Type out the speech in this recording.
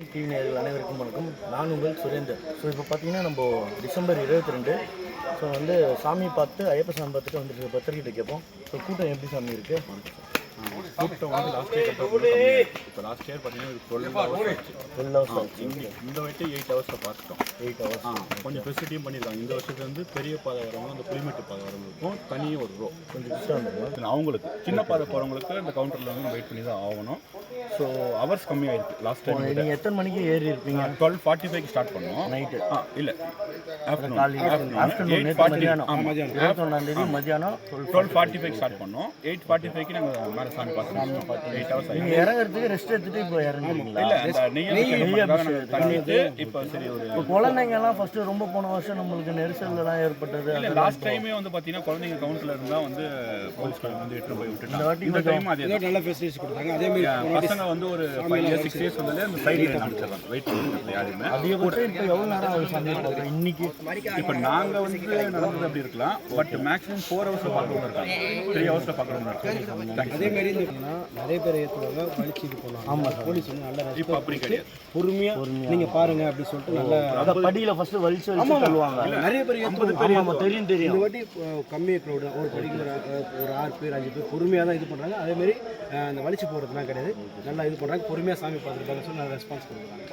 TV நேரில் அனைவருக்கும் வணக்கம். நான் உங்கள் சுரேந்தர். ஸோ இப்போ பார்த்தீங்கன்னா நம்ம டிசம்பர் இருபத்தி ரெண்டு. ஸோ வந்து சாமி பார்த்து ஐயப்ப சாமி பார்த்துட்டு வந்துட்டு பத்திரிக்கிட்ட கேட்போம் ஸோ கூட்டம் எப்படி சாமி இருக்கு? கூட்டம் வந்து லாஸ்ட் இயர் இப்போ லாஸ்ட் இயர் பார்த்தீங்கன்னா இந்த வாட்டி எயிட் ஹவர்ஸில் பார்த்துட்டோம் எயிட் ஹவர்ஸ் கொஞ்சம் ஃபெசிலிட்டியும் பண்ணியிருக்காங்க. இந்த வருஷத்துல வந்து பெரிய பாதை வரவங்க அந்த புளிமெட்டு பாதை வரவங்களுக்கும் தனியாக ஒரு ரோ கொஞ்சம் அவங்களுக்கு சின்ன பாதை போகிறவங்களுக்கு இந்த கவுண்டரில் வந்து வெயிட் பண்ணி தான் ஆகணும். ஸோ ஹவர்ஸ் கம்மியாயிருக்கு லாஸ்ட் டைம் நீங்கள் எத்தனை மணிக்கு ஏறி இருப்பீங்க? டுவெல் ஃபார்ட்டி ஃபைவ் ஸ்டார்ட் பண்ணோம் நைட்டு ஆ இல்லை. ஆஃப்டர்நூன் மதியானம். Twelve twelve forty five start பண்ணோம் எயிட் ஃபார்ட்டி ஃபைவ்க்கு நாங்கள் மேலே சாமி பார்த்தோம் நீங்கள் இறங்குறதுக்கு ரெஸ்ட் எடுத்துட்டு இப்போ இறங்குறீங்களா? இப்போ குழந்தைங்கலாம் ஃபர்ஸ்ட் ரொம்ப போன வருஷம் நம்மளுக்கு நெரிசல்லாம் ஏற்பட்டது. இல்ல லாஸ்ட் டைமே வந்து பாத்தீங்கன்னா குழந்தைங்க கவுண்ட்ல இருந்தா வந்து போலீஸ்காரங்க வந்து எட்டு போய் விட்டுட்டாங்க. வாட்டி இந்த டைம் அதே தான். நல்ல ஃபெசிலிட்டிஸ் கொடுத்தாங்க. அதே மாதிரி பசங்க வந்து ஒரு ஃபைவ் இயர்ஸ் சிக்ஸ் இயர்ஸ் வந்தாலே அந்த சைடு காமிச்சிடறாங்க வெயிட் பண்ணுறது யாருமே. அதிகபட்சம் இப்போ நேரம் ஆகுது இன்னைக்கு இப்போ நாங்க வந்து நடந்தது அப்படி இருக்கலாம் பட் மேக்ஸிமம் ஃபோர் ஹவர்ஸ்ல பார்க்குறவங்க இருக்காங்க. த்ரீ ஹவர்ஸ்ல பார்க்குறவங்க இருக்காங்க. அதே மாதிரி இந்த நிறைய பேர் ஏற்றுவாங்க வலிச்சு இது பண்ணுவாங்க ஆமாம் போலீஸ் வந்து நல்ல இப்போ அப்படி கிடையாது. பொறுமையாக நீங்கள் பாருங்க அப்படி சொல்லிட்டு நல்ல அதான் படியில ஃபர்ஸ்ட் வலிச்சு வலிச்சு தள்ளுவாங்க. நிறைய பேர் ஆமா தெரியும் தெரியும் இந்த வாட்டி அஹ், கம்மி க்ரௌடு ஒரு படிக்கிற ஒரு ஆறு பேர் அஞ்சு பேர் பொறுமையாக தான் இது பண்ணுறாங்க அதே மாதிரி அந்த வலிச்சு போகிறதுலாம் கிடையாது. நல்லா இது பண்ணுறாங்க பொறுமையாக சாமி பார்த்துருக்காங்க சொல்லி நல்ல ரெஸ்பான்ஸ் கொடுக்குறாங்க.